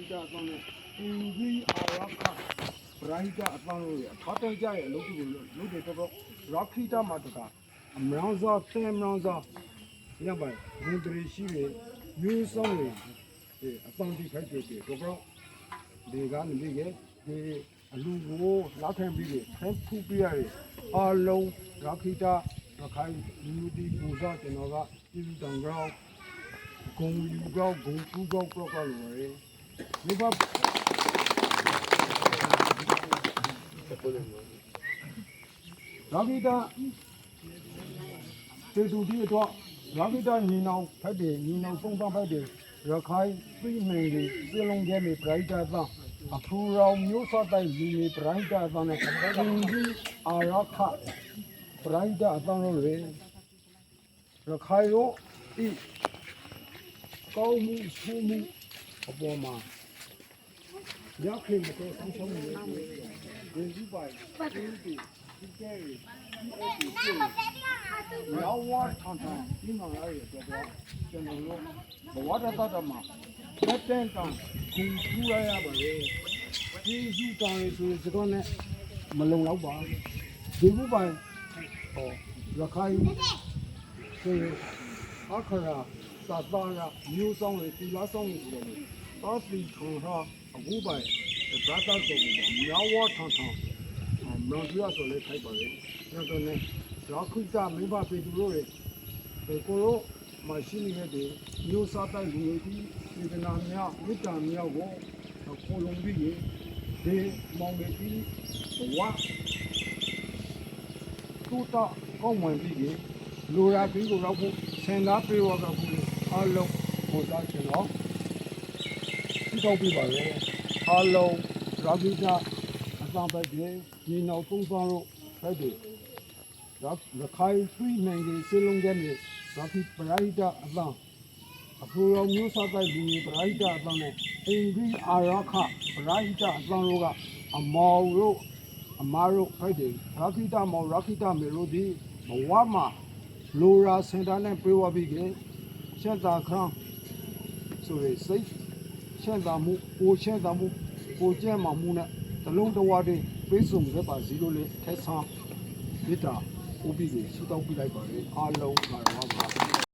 ဟိတအပေါင်းနဲ့အင်ဂျီအာရခပရာဟိတအပေါင်းတို့ရဲ့အခါတန်းကြရဲ့အလုပ်ကိုလုပ်တယ်တော့တော့ရာခိတမှာတကအမြောင်းစားသင်မြောင်းစားရပါဘူးဒရီရှိရမျိုးဆောင်ရအပေါင်းဒီခိုက်တယ်တော့တော့ဒီကနေပြီးရဲ့ဒီအလူကိုလောက်ခံပြီးတယ်ဖန်ဖူးပြရတယ်အားလုံးရာခိတရခိုင်လူဒီပူဇော်ကျွန်တော်ကပြည်တောင်ကြောင်းဂုံယူကောက်ဂုံကူကောက်ကောက်ကောက်လို့ရတယ် ဒီဘရာခိတတေတူဒီတော့ရာခိတညီနောင်ဖက်တယ်ညီနောင်ပုံပန်းဖက်တယ်ရခိုင်ပြည်နယ်ကြီးစလုံးကျဲမြေပရိုက်တာသားအဖူရောင်မျိုးစောတိုင်းလူမြေပရိုက်တာသားနဲ့အင်ကြီးအာရခပရိုက်တာအသားလို့လေရခိုင်ရောဤကောင်းမှုရှိမှုအပေါ်မှာ ရခိုင်မတော်ဆောင်ဆောင်နေတယ်ဒီဒီပိုင်ဒီဒီဒီကဲရောဝါထန်ထန်ဒီမှာရရတော့ကျွန်တော်တို့ဘဝတတတမှာတက်တန်တောင်ခုထူရရပါလေဒီစုတောင်ရဆိုစတော့နဲ့မလုံတော့ပါဒီဘုပိုင်ဟောရခိုင်ဆိုအခရာသာတာရမျိုးဆောင်ရဒီလားဆောင်ရဆိုတော့တောပီထွန်ဟာ အခုပိုင်သာသာဆိုပြီးမြောဝါထန်ထန်မန်ပြရဆိုလေခိုက်ပါလေနောက်တော့ねရောက်ခုကမိဘပေသူတို့တွေကိုလိုမရှိနေတဲ့မျိုးစားတိုင်းလူတွေဒီကနာမြောက်မိတ္တမြောက်ကိုခေါ်လုံပြီးဒီမောင်လေးဒီဝါတူတာကောင်းဝင်ပြီးလူရာပြီးကိုရောက်ဖို့ဆင်သားပြေဝကဘူးအလုံးဟိုသားချင်တော့ ဒီတော့ပြပါလေအလုံးရာဂိတာအတံပဲဒီနောက်ပုံသွားတော့ဖက်တယ်ရခိုင်ပြည်နိုင်ကြီးစလုံးကျဲမြေရာခိပရိုက်တာအတံအဖူရောမျိုးစားတဲ့လူပရိုက်တာအတံနဲ့အင်ဂျီအာရခပရိုက်တာအတံတို့ကအမော်တို့အမားတို့ဖိုက်တယ်ရာခိတာမော်ရာခိတာမေတို့ဒီဘဝမှာလိုရာစင်တာနဲ့ပြေဝပြီးကချက်သာခန်းဆိုရယ်စိတ် ချက်သာမှုကိုချက်သာမှုကိုကျဲမှမှုနဲ့တလုံးတဝါတည်းပြေဆုံးခဲ့ပါစီလို့လေထက်ဆန်းမေတ္တာဥပိ္ပေဆုတောင်းပြလိုက်ပါလေအားလုံးပါပါ